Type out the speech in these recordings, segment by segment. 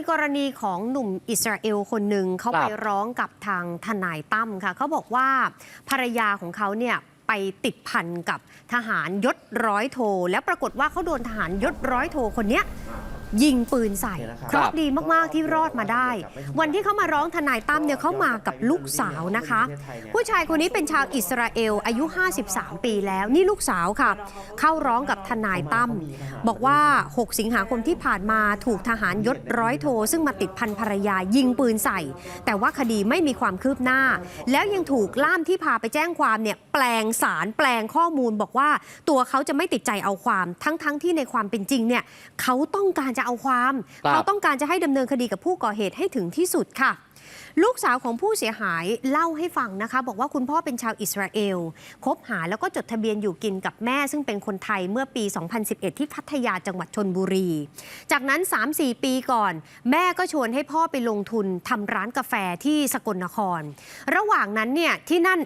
มีกรณีของหนุ่มอิสราเอลคนหนึ่งเขาไปร้องกับทางทนายตั้มค่ะเขาบอกว่าภรรยาของเขาเนี่ยไปติดพันกับทหารยศร้อยโท แล้วปรากฏว่าเขาโดนทหารยศร้อยโทคนเนี้ ยยิงปืนใส่ครับเคราะห์ดีมาก ๆ ที่รอดมาได้ วันที่เขามาร้องทนายตั้มเนี่ยเขามากับลูกสาวนะคะ ผู้ชายคนนี้เป็นชาวอิสราเอลอายุ 53 ปีแล้วนี่ลูกสาวค่ะ เข้าร้องกับทนายตั้มบอกว่า 6 สิงหาคมที่ผ่านมาถูกทหารยศร้อยโท ซึ่งมาติดพันภรรยายิงปืนใส่ แต่ว่าคดีไม่มีความคืบหน้า แล้วยังถูกล่ามที่พาไปแจ้งความเนี่ยแปลงสารแปลงข้อมูลบอกว่าตัวเขาจะไม่ติดใจเอาความทั้งๆทที่ในความเป็นจริงเนี่ยเขาต้องการจะเอาความครับเขาต้องการจะให้ดำเนินคดีกับผู้ก่อเหตุให้ถึงที่สุดค่ะลูกสาวของผู้เสียหายเล่าให้ฟังนะคะ บอกว่าคุณพ่อเป็นชาวอิสราเอลคบหาแล้วก็จดทะเบียนอยู่กินกับแม่ ซึ่งเป็นคนไทยเมื่อปี 2011 ที่พัทยาจังหวัดชนบุรี จากนั้น 3-4 ปีก่อน แม่ก็ชวนให้พ่อไปลงทุนทำร้านกาแฟที่สกลนคร ระหว่างนั้นเนี่ยที่นั่น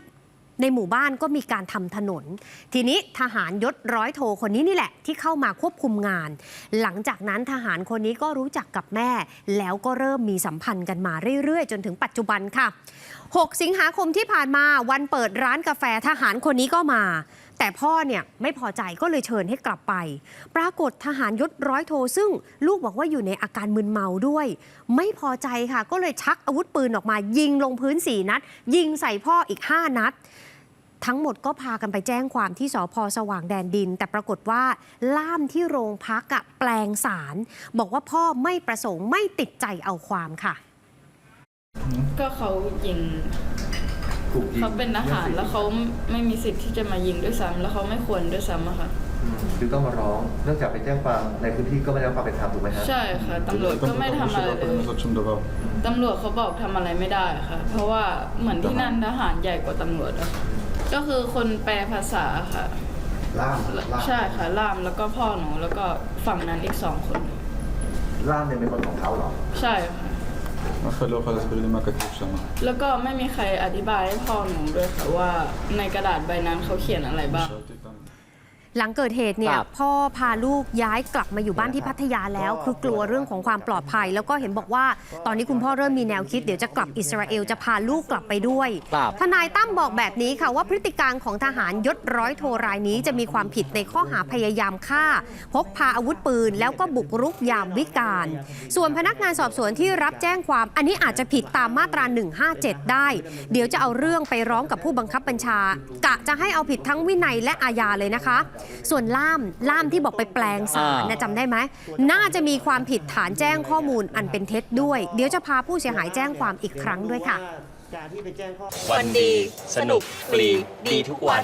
ในหมู่บ้านก็มีการทำถนน ทีนี้ทหารยศร้อยโทคนนี้นี่แหละ ที่เข้ามาควบคุมงาน หลังจากนั้นทหารคนนี้ก็รู้จักกับแม่ แล้วก็เริ่มมีสัมพันธ์กันมาเรื่อย ๆ จนถึงปัจจุบันค่ะ 6 สิงหาคมที่ผ่านมาวันเปิดร้านกาแฟทหารคนนี้ก็มาแต่พ่อเนี่ยไม่พอใจก็เลยเชิญให้กลับไป ปรากฏทหารยศร้อยโทซึ่งลูกบอกว่าอยู่ในอาการมึนเมาด้วย ไม่พอใจค่ะ ก็เลยชักอาวุธปืนออกมา ยิงลงพื้น4นัด ยิงใส่พ่ออีก 5 นัด ทั้งหมดก็พากันไปแจ้งความที่สพสว่างแดนดิน แต่ปรากฏว่าล่ามที่โรงพักอะแปลงสาร บอกว่าพ่อไม่ประสงค์ไม่ติดใจเอาความค่ะ ก็เขายิง ถูกยิงเขาเป็นทหารแล้วเขาไม่มีสิทธิ์ที่จะมายิงด้วยซ้ำแล้วเขาไม่ควรด้วยซ้ำอะค่ะคือต้องมาร้องเนื่องจากไปแจ้งความในพื้นที่ก็ไม่ได้รับความเป็นธรรมถูกไหมฮะ ใช่ค่ะตำรวจก็ไม่ทำอะไรเลยตำรวจเขาบอกทำอะไรไม่ได้ค่ะ เพราะว่าเหมือนที่นั่นทหารใหญ่กว่าตำรวจก็คือคนแปลภาษาค่ะ ล่ามล่ามใช่ค่ะล่ามแล้วก็พ่อหนูแล้วก็ฝั่งนั้นอีกสองคน ล่ามเนี่ยเป็นคนของเขาเหรอ ใช่ค่ะ ما خلوه خلاص بيقول لي ما كتبش انا แล้วก็ไม่มีใครอธิบายให้พ่อหนูด้วยค่ะว่าในกระดาษใบนั้นเขาเขียนอะไรบ้าง หลังเกิดเหตุเนี่ยครับพ่อพาลูกย้ายกลับมาอยู่บ้านที่พัทยาแล้ว คือกลัวเรื่องของความปลอดภัย แล้วก็เห็นบอกว่า ตอนนี้คุณพ่อเริ่มมีแนวคิดเดี๋ยวจะกลับอิสราเอลจะพาลูกกลับไปด้วย ครับ ทนายตั้มบอกแบบนี้ค่ะว่าพฤติการของทหารยศร้อยโทรายนี้จะมีความผิดในข้อหาพยายามฆ่า พกพาอาวุธปืน แล้วก็บุกรุกยามวิการ ส่วนพนักงานสอบสวนที่รับแจ้งความ อันนี้อาจจะผิดตามมาตรา 157 ได้ เดี๋ยวจะเอาเรื่องไปร้องกับผู้บังคับบัญชากะจะให้เอาผิดทั้งวินัยและอาญาเลยนะคะส่วนล่ามล่ามที่บอกไปแปลงสารอ่านะจำได้ไหมน่าจะมีความผิดฐานแจ้งข้อมูลอันเป็นเท็จด้วย เดี๋ยวจะพาผู้เสียหายแจ้งความอีกครั้งด้วยค่ะการที่ไปแจ้งข้อวันดี สนุก ฟรี ดีทุกวัน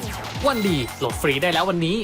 วันดีโหลดฟรีได้แล้ววันนี้